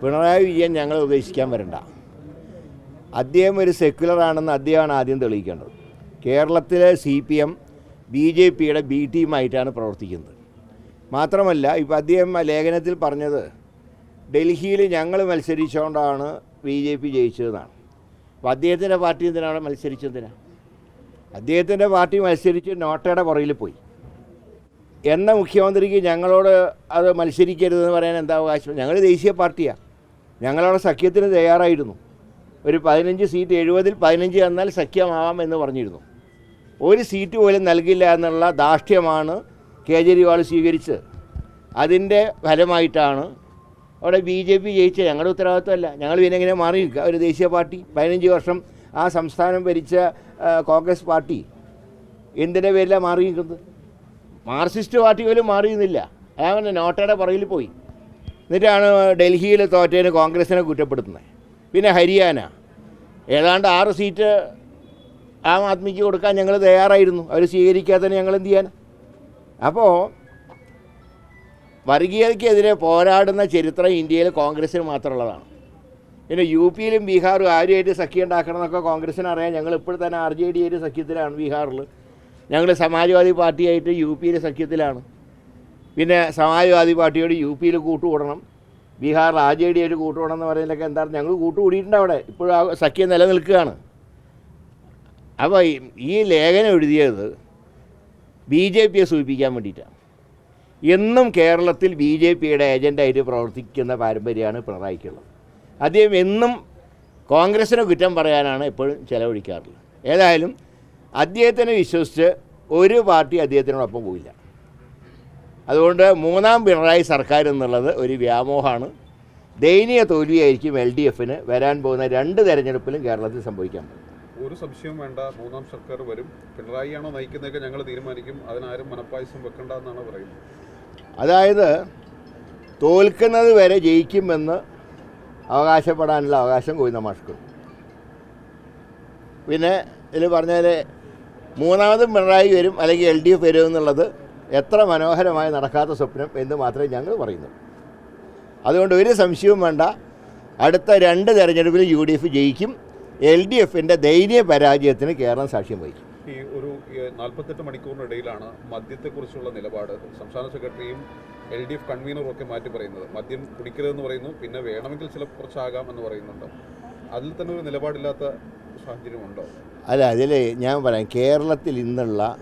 പിണറായി വിജയൻ ഞങ്ങൾ ഉപേക്ഷിക്കാൻ വരണ്ട. അദ്ദേഹം ഒരു സെക്യുലർ ആണെന്ന് അദ്ദേഹമാണ് ആദ്യം തെളിയിക്കേണ്ടത്. കേരളത്തിലെ C P M B J പിയുടെ ബി ടീമായിട്ടാണ് പ്രവർത്തിക്കുന്നത്. മാത്രമല്ല ഇപ്പോൾ അദ്ദേഹം ലേഖനത്തിൽ പറഞ്ഞത് ഡൽഹിയിൽ ഞങ്ങൾ മത്സരിച്ചുകൊണ്ടാണ് ബി ജെ പി ജയിച്ചതെന്നാണ്. അപ്പോൾ അദ്ദേഹത്തിന്റെ പാർട്ടി എന്തിനാണ് മത്സരിച്ചതിനാണ് അദ്ദേഹത്തിന്റെ പാർട്ടി മത്സരിച്ച് നോട്ടയുടെ പുറകിൽ പോയി. എന്ന മുഖ്യമന്ത്രിക്ക് ഞങ്ങളോട് അത് മത്സരിക്കരുതെന്ന് പറയാൻ എന്താ അവകാശം? ഞങ്ങൾ ദേശീയ പാർട്ടിയാണ് ഞങ്ങളവിടെ സഖ്യത്തിന് തയ്യാറായിരുന്നു. ഒരു പതിനഞ്ച് സീറ്റ് എഴുപതിൽ പതിനഞ്ച് തന്നാൽ സഖ്യമാവാം എന്ന് പറഞ്ഞിരുന്നു. ഒരു സീറ്റ് പോലും നൽകില്ല എന്നുള്ള ധാർഷ്ട്യമാണ് കേജരിവാൾ സ്വീകരിച്ചത്. അതിന്റെ ഫലമായിട്ടാണ് അവിടെ ബി ജെ പി ജയിച്ച ഞങ്ങളുടെ ഉത്തരവാദിത്വമല്ല. ഞങ്ങൾ പിന്നെ ഇങ്ങനെ മാറി നിൽക്കുക ഒരു ദേശീയ പാർട്ടി പതിനഞ്ച് വർഷം ആ സംസ്ഥാനം ഭരിച്ച കോൺഗ്രസ് പാർട്ടി എന്തിന്റെ പേരിലാണ് മാറി നിൽക്കുന്നത് മാർക്സിസ്റ്റ് പാർട്ടി പോലും മാറിയുന്നില്ല അയാൾ നോട്ടയുടെ പുറകിൽ പോയി. എന്നിട്ടാണ് ഡൽഹിയിൽ തോറ്റതിന് കോൺഗ്രസിനെ കുറ്റപ്പെടുത്തുന്നത്. പിന്നെ ഹരിയാന. ഏതാണ്ട് ആറ് സീറ്റ് ആം ആദ്മിക്ക് കൊടുക്കാൻ ഞങ്ങൾ തയ്യാറായിരുന്നു. അവർ സ്വീകരിക്കാത്തതിന് ഞങ്ങൾ എന്ത് ചെയ്യാൻ? അപ്പോൾ വർഗീയതയ്ക്കെതിരെ പോരാടുന്ന ചരിത്രം ഇന്ത്യയിൽ കോൺഗ്രസ്സിന് മാത്രമുള്ളതാണ്. പിന്നെ യു പിയിലും ബീഹാറും ആരുമായിട്ട് സഖ്യം ഉണ്ടാക്കണം എന്നൊക്കെ കോൺഗ്രസ്സിന് അറിയാം. ഞങ്ങൾ ഇപ്പോൾ തന്നെ ആർ ജെ ഡി ആയിട്ട് സഖ്യത്തിലാണ് ബീഹാറിൽ. ഞങ്ങൾ സമാജ്വാദി പാർട്ടിയായിട്ട് യു പിയിലെ സഖ്യത്തിലാണ്. പിന്നെ സമാജ്വാദി പാർട്ടിയോട് യു പിയിൽ കൂട്ടുകൂടണം. ബീഹാറിൽ ആർ ജെ ഡി ആയിട്ട് കൂട്ടുകൂടണം എന്ന് പറയുന്നതൊക്കെ എന്താണ്? ഞങ്ങൾ കൂട്ടുകൂടിയിട്ടുണ്ട് അവിടെ. ഇപ്പോഴും ആ സഖ്യം നിലനിൽക്കുകയാണ്. അപ്പോൾ ഈ ലേഖനം എഴുതിയത് ബി ജെ പിയെ സൂചിപ്പിക്കാൻ വേണ്ടിയിട്ടാണ്. എന്നും കേരളത്തിൽ ബി ജെ പിയുടെ ഏജന്റായിട്ട് പ്രവർത്തിക്കുന്ന പാരമ്പര്യമാണ് പിണറായിക്കുള്ളത് അദ്ദേഹം എന്നും കോൺഗ്രസിനെ കുറ്റം പറയാനാണ് എപ്പോഴും ചെലവഴിക്കാറുള്ളത്. ഏതായാലും അദ്ദേഹത്തിനെ വിശ്വസിച്ച് ഒരു പാർട്ടി അദ്ദേഹത്തിനോടൊപ്പം പോയില്ല. അതുകൊണ്ട് മൂന്നാം പിണറായി സർക്കാർ എന്നുള്ളത് ഒരു വ്യാമോഹമാണ്. ദയനീയ തോൽവിയായിരിക്കും എൽ ഡി എഫിന് വരാൻ പോകുന്ന രണ്ട് തെരഞ്ഞെടുപ്പിലും കേരളത്തിൽ സംഭവിക്കാൻ ഒരു സംശയവും വേണ്ട. മൂന്നാം സർക്കാർ വരും. പിണറായിയാണോ നയിക്കുന്നതൊക്കെ ഞങ്ങൾ തീരുമാനിക്കും. അതിനാരും മനപ്പായസം വെക്കണ്ട എന്നാണ് പറയുന്നത്. അതായത് തോൽക്കുന്നത് വരെ ജയിക്കുമെന്ന് അവകാശപ്പെടാനുള്ള അവകാശം കോയിന്ന മാഷ്ക്ക്. പിന്നെ ഇതിൽ പറഞ്ഞാൽ മൂന്നാമതും പിണറായി വരും അല്ലെങ്കിൽ എൽ ഡി എഫ് വരും എന്നുള്ളത് എത്ര മനോഹരമായി നടക്കാത്ത സ്വപ്നം എന്ന് മാത്രമേ ഞങ്ങൾ പറയുന്നു. അതുകൊണ്ട് ഒരു സംശയവും വേണ്ട. അടുത്ത രണ്ട് തെരഞ്ഞെടുപ്പിൽ യു ഡി എഫ് ജയിക്കും. എൽ ഡി എഫിന്റെ ദയനീയ പരാജയത്തിന് കേരളം സാക്ഷ്യം വഹിക്കും. ഈ ഒരു നാൽപ്പത്തെട്ട് മണിക്കൂറിനിടയിലാണ് മദ്യത്തെക്കുറിച്ചുള്ള നിലപാട് സംസ്ഥാന സെക്രട്ടറിയും എൽ ഡി എഫ് കൺവീനറും ഒക്കെ മാറ്റി പറയുന്നത്. മദ്യം കുടിക്കരുതെന്ന് പറയുന്നു. പിന്നെ വേണമെങ്കിൽ ചില കുറച്ചാകാം എന്ന് പറയുന്നുണ്ട്. അതിൽ തന്നെ ഒരു നിലപാടില്ലാത്ത സാഹചര്യമുണ്ടോ? അല്ല അതിൽ ഞാൻ പറയാം. കേരളത്തിൽ ഇന്നുള്ള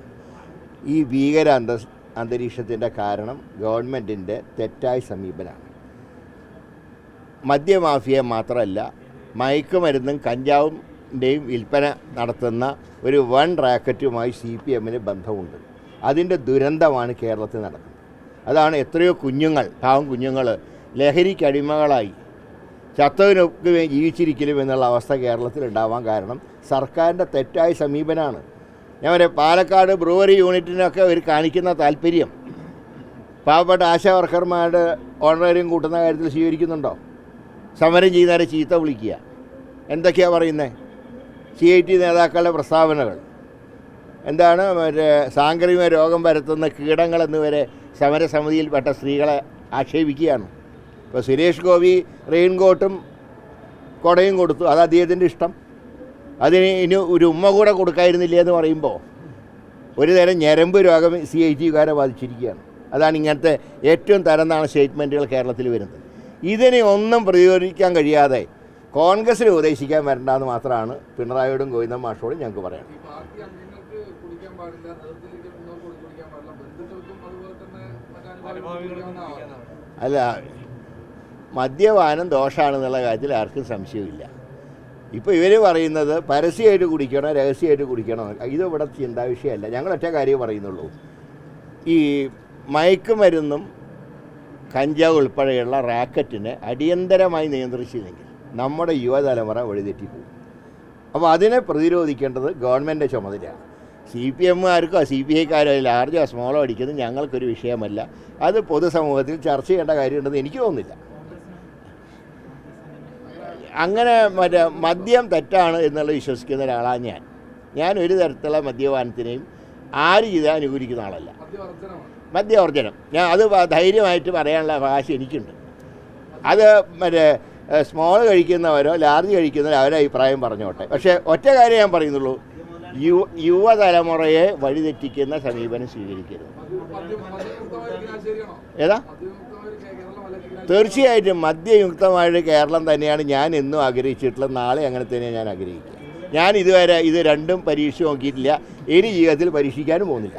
ഈ ഭീകര അന്ത അന്തരീക്ഷത്തിന്റെ കാരണം ഗവൺമെന്റിന്റെ തെറ്റായ സമീപനമാണ്. മദ്യമാഫിയ മാത്രമല്ല മയക്കുമരുന്നും കഞ്ചാവിന്റെയും വിൽപ്പന നടത്തുന്ന ഒരു വൺ റാക്കറ്റുമായി സി പി എമ്മിന് ബന്ധമുണ്ട്. അതിന്റെ ദുരന്തമാണ് കേരളത്തിൽ നടക്കുന്നത്. അതാണ് എത്രയോ കുഞ്ഞുങ്ങൾ പാവം കുഞ്ഞുങ്ങൾ ലഹരിക്ക് അടിമകളായി ചത്തവനൊക്കെ വേ- ജീവിച്ചിരിക്കലും എന്നുള്ള അവസ്ഥ കേരളത്തിൽ ഉണ്ടാവാൻ കാരണം സർക്കാരിന്റെ തെറ്റായ സമീപനമാണ്. ഞാൻ പറയാം പാലക്കാട് ബ്രൂവറി യൂണിറ്റിനൊക്കെ ഒരു കാണിക്കുന്ന താല്പര്യം. പാവപ്പെട്ട ആശാവർക്കർമാരുടെ ഓണറേറിയം കൂട്ടുന്ന കാര്യത്തിൽ സ്വീകരിക്കുന്നുണ്ടോ? സമരം ചെയ്യുന്നവരെ ചീത്ത വിളിക്കുക. എന്തൊക്കെയാണ് പറയുന്നത് സി ഐ ടി നേതാക്കളുടെ പ്രസ്താവനകൾ. എന്താണ് മറ്റേ സാങ്കേതിക രോഗം പരത്തുന്ന കീടങ്ങൾ എന്നിവരെ സമരസമിതിയിൽപ്പെട്ട സ്ത്രീകളെ ആക്ഷേപിക്കുകയാണ്. ഇപ്പോൾ സുരേഷ് ഗോപി റെയിൻകോട്ടും കൊടയും കൊടുത്തു. അത് അദ്ദേഹത്തിന്റെ ഇഷ്ടം. അതിന് ഇനി ഒരു ഉമ്മ കൂടെ കൊടുക്കായിരുന്നില്ല എന്ന് പറയുമ്പോൾ ഒരു തരം ഞരമ്പ് രോഗം സി ഐ ടിക്കാരെ ബാധിച്ചിരിക്കുകയാണ്. അതാണ് ഇങ്ങനത്തെ ഏറ്റവും തരന്നാണ് സ്റ്റേറ്റ്മെന്റുകൾ കേരളത്തിൽ വരുന്നത്. ഇതിനെ ഒന്നും പ്രതിരോധിക്കാൻ കഴിയാതെ കോൺഗ്രസിനെ ഉപദേശിക്കാൻ വരണ്ടെന്ന് മാത്രമാണ് പിണറായിയോടും ഗോവിന്ദൻ മാഷോടും ഞങ്ങൾക്ക് പറയാം അല്ല മദ്യപാനം ദോഷമാണെന്നുള്ള കാര്യത്തിൽ ആർക്കും സംശയമില്ല ഇപ്പോൾ ഇവർ പറയുന്നത് പരസ്യമായിട്ട് കുടിക്കണം രഹസ്യമായിട്ട് കുടിക്കണോ? ഇത് ഇവിടെ ചിന്താ വിഷയമല്ല. ഞങ്ങളൊറ്റ കാര്യം പറയുന്നുള്ളൂ. ഈ മയക്കുമരുന്നും കഞ്ചാവ് ഉൾപ്പെടെയുള്ള റാക്കറ്റിനെ അടിയന്തരമായി നിയന്ത്രിച്ചില്ലെങ്കിൽ നമ്മുടെ യുവതലമുറ വഴിതെറ്റിപ്പോകും. അപ്പോൾ അതിനെ പ്രതിരോധിക്കേണ്ടത് ഗവൺമെന്റ് ചുമതലയാണ്. സി പി എമ്മുകാർക്കോ സി പി ഐക്കാരോ ലാർജോ സ്മോളോ അടിക്കുന്നത് ഞങ്ങൾക്കൊരു വിഷയമല്ല. അത് പൊതുസമൂഹത്തിൽ ചർച്ച ചെയ്യേണ്ട കാര്യമുണ്ടെന്ന് എനിക്ക് തോന്നുന്നില്ല. അങ്ങനെ മറ്റേ മദ്യം തെറ്റാണ് എന്നുള്ള വിശ്വസിക്കുന്ന ഒരാളാണ് ഞാൻ. ഞാൻ ഒരു തരത്തിലുള്ള മദ്യപാനത്തിനെയും ആര് ചെയ്താൽ അനുകൂലിക്കുന്ന ആളല്ല. മദ്യവർജനം ഞാൻ അത് ധൈര്യമായിട്ട് പറയാനുള്ള ഭാഷ എനിക്കുണ്ട്. അത് മറ്റേ സ്മോൾ കഴിക്കുന്നവരോ ലാർജ് കഴിക്കുന്നവരോ അവരെ അഭിപ്രായം പറഞ്ഞോട്ടെ. പക്ഷേ ഒറ്റ കാര്യം ഞാൻ പറയുന്നുള്ളൂ. യു യുവതലമുറയെ വഴിതെറ്റിക്കുന്ന സമീപനം സ്വീകരിക്കരുത്. ഏതാ? തീർച്ചയായിട്ടും മദ്യയുക്തമായിട്ട് കേരളം തന്നെയാണ് ഞാൻ എന്നും ആഗ്രഹിച്ചിട്ടുള്ളത്. നാളെ അങ്ങനെ തന്നെയാണ് ഞാൻ ആഗ്രഹിക്കുക. ഞാൻ ഇതുവരെ ഇത് രണ്ടും പരീക്ഷിച്ച് നോക്കിയിട്ടില്ല. ഇനി ജീവിതത്തിൽ പരീക്ഷിക്കാനും പോകുന്നില്ല.